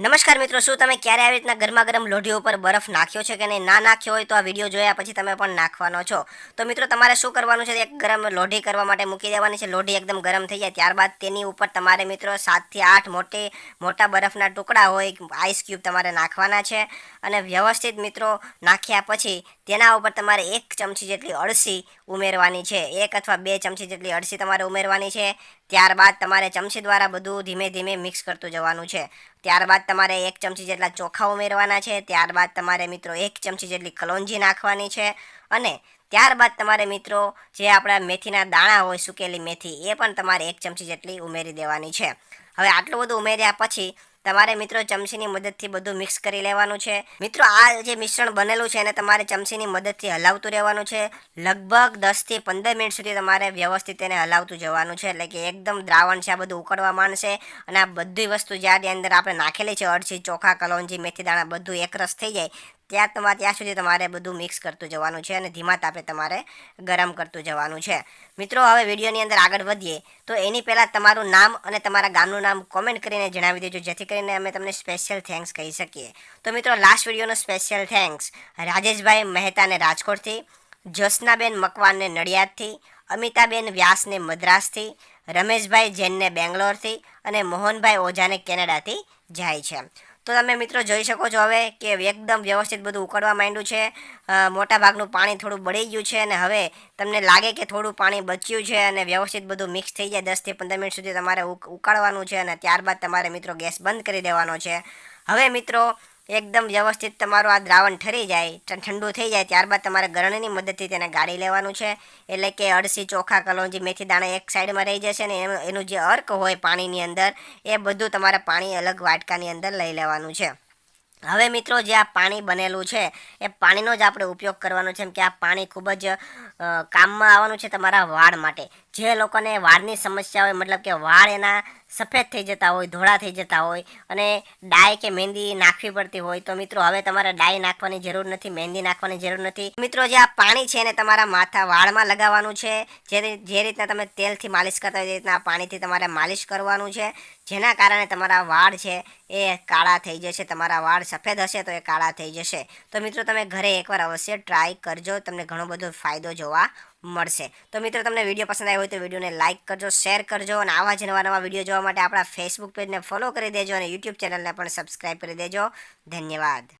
નમસ્કાર મિત્રો, શું તમે ક્યારે આવી રીતના ગરમા ગરમ લોઢી ઉપર બરફ નાખ્યો છે કે નહીં? ના નાખ્યો હોય તો આ વીડિયો જોયા પછી તમે પણ નાખવાનો છો. તો મિત્રો, તમારે શું કરવાનું છે? એક ગરમ લોઢી કરવા માટે મૂકી દેવાની છે. લોઢી એકદમ ગરમ થઈ જાય, ત્યારબાદ તેની ઉપર તમારે મિત્રો સાતથી આઠ મોટી, મોટા બરફના ટુકડા હોય આઈસ ક્યુબ તમારે નાખવાના છે. અને વ્યવસ્થિત મિત્રો, નાખ્યા પછી તેના ઉપર તમારે એક ચમચી જેટલી અળસી ઉમેરવાની છે. એક અથવા બે ચમચી જેટલી અળસી તમારે ઉમેરવાની છે. ત્યારબાદ તમારે ચમચી દ્વારા બધું ધીમે ધીમે મિક્સ કરતું જવાનું છે. ત્યારબાદ તમારે એક ચમચી જેટલા ચોખા ઉમેરવાના છે. ત્યારબાદ તમારે મિત્રો એક ચમચી જેટલી કલોંજી નાખવાની છે. અને ત્યારબાદ તમારે મિત્રો જે આપણા મેથીના દાણા હોય, સુકેલી મેથી, એ પણ તમારે એક ચમચી જેટલી ઉમેરી દેવાની છે. હવે આટલું બધું ઉમેર્યા પછી તમારે મિત્રો ચમચીની મદદથી બધું મિક્સ કરી લેવાનું છે. મિત્રો, આ જે મિશ્રણ બનેલું છે એને તમારે ચમચીની મદદથી હલાવતું રહેવાનું છે. લગભગ દસથી પંદર મિનિટ સુધી તમારે વ્યવસ્થિત તેને હલાવતું જવાનું છે. એટલે કે એકદમ દ્રાવણ છે, આ બધું ઉકળવા માંડશે. અને આ બધી વસ્તુ જ્યારે અંદર આપણે નાખેલી છે અડધી ચોખા, કલોંજી, મેથી દાણા, બધું એકરસ થઈ જાય. ત્યાં તમારે ત્યાં સુધી તમારે બધું મિક્સ કરતું જવાનું છે અને ધીમા તાપે તમારે ગરમ કરતું જવાનું છે. મિત્રો, હવે વિડીયોની અંદર આગળ વધીએ તો એની પહેલાં તમારું નામ અને તમારા ગામનું નામ કોમેન્ટ કરીને જણાવી દેજો, જેથી કરીને અમે તમને સ્પેશિયલ થેન્ક્સ કહી શકીએ. તો મિત્રો લાસ્ટ વિડીયોનો સ્પેશિયલ થેન્ક્સ રાજેશભાઈ મહેતાને રાજકોટથી જ્યોત્સનાબેન મકવાનને નડિયાદથી, અમિતાબેન વ્યાસને મદ્રાસથી, રમેશભાઈ જૈનને બેંગ્લોરથી અને મોહનભાઈ ઓઝાને કેનેડાથી જાય છે. તો તમે મિત્રો જોઈ શકો છો હવે કે એકદમ વ્યવસ્થિત બધું ઉકળવા માંડ્યું છે. મોટા ભાગનું પાણી થોડું બળી ગયું છે અને હવે તમને લાગે કે થોડું પાણી બચ્યું છે અને વ્યવસ્થિત બધું મિક્સ થઈ જાય દસથી પંદર મિનિટ સુધી તમારે ઉકાળવાનું છે અને ત્યારબાદ તમારે મિત્રો ગેસ બંધ કરી દેવાનો છે. હવે મિત્રો એકદમ વ્યવસ્થિત તમારું આ દ્રાવણ ઠરી જાય ઠંડુ થઈ જાય, ત્યારબાદ તમારે ગરણની મદદથી તેને ગાળી લેવાનું છે. એટલે કે અળસી, ચોખા, કલોંજી, મેથી દાણા એક સાઈડમાં રહી જશે ને એનું જે અર્ક હોય પાણીની અંદર, એ બધું તમારે પાણી અલગ વાટકાની અંદર લઈ લેવાનું છે. હવે મિત્રો જે આ પાણી બનેલું છે, એ પાણીનો જ આપણે ઉપયોગ કરવાનો છે કે આ પાણી ખૂબ જ કામમાં આવવાનું છે તમારા વાળ માટે. જે લોકોને વાળની સમસ્યા હોય, મતલબ કે વાળ એના સફેદ થઈ જતા હોય, ધોળા થઈ જતા હોય અને ડાય કે મહેંદી નાખવી પડતી હોય, તો મિત્રો હવે તમારે ડાય નાખવાની જરૂર નથી, મહેંદી નાખવાની જરૂર નથી. મિત્રો જે આ પાણી છે એને તમારા માથા વાળમાં લગાવવાનું છે, જે જે રીતના તમે તેલથી માલિશ કરતા હોય તે રીતના પાણીથી તમારે માલિશ કરવાનું છે. જેના કારણે તમારા વાળ છે એ કાળા થઈ જશે, તમારા વાળ સફેદ હશે તો એ કાળા થઈ જશે. તો મિત્રો તમે ઘરે એકવાર અવશ્ય ટ્રાય કરજો, તમને ઘણો બધો ફાયદો જોવા મળશે. તો મિત્રો, તમને વીડિયો પસંદ આવ્યો હોય તો વિડીયોને લાઇક કરજો શેર કરજો અને આવા જ નવા નવા વીડિયો જોવા માટે આપણા ફેસબુક પેજને ફોલો કરી દેજો અને યુટ્યુબ ચેનલને પણ સબસ્ક્રાઈબ કરી દેજો. ધન્યવાદ.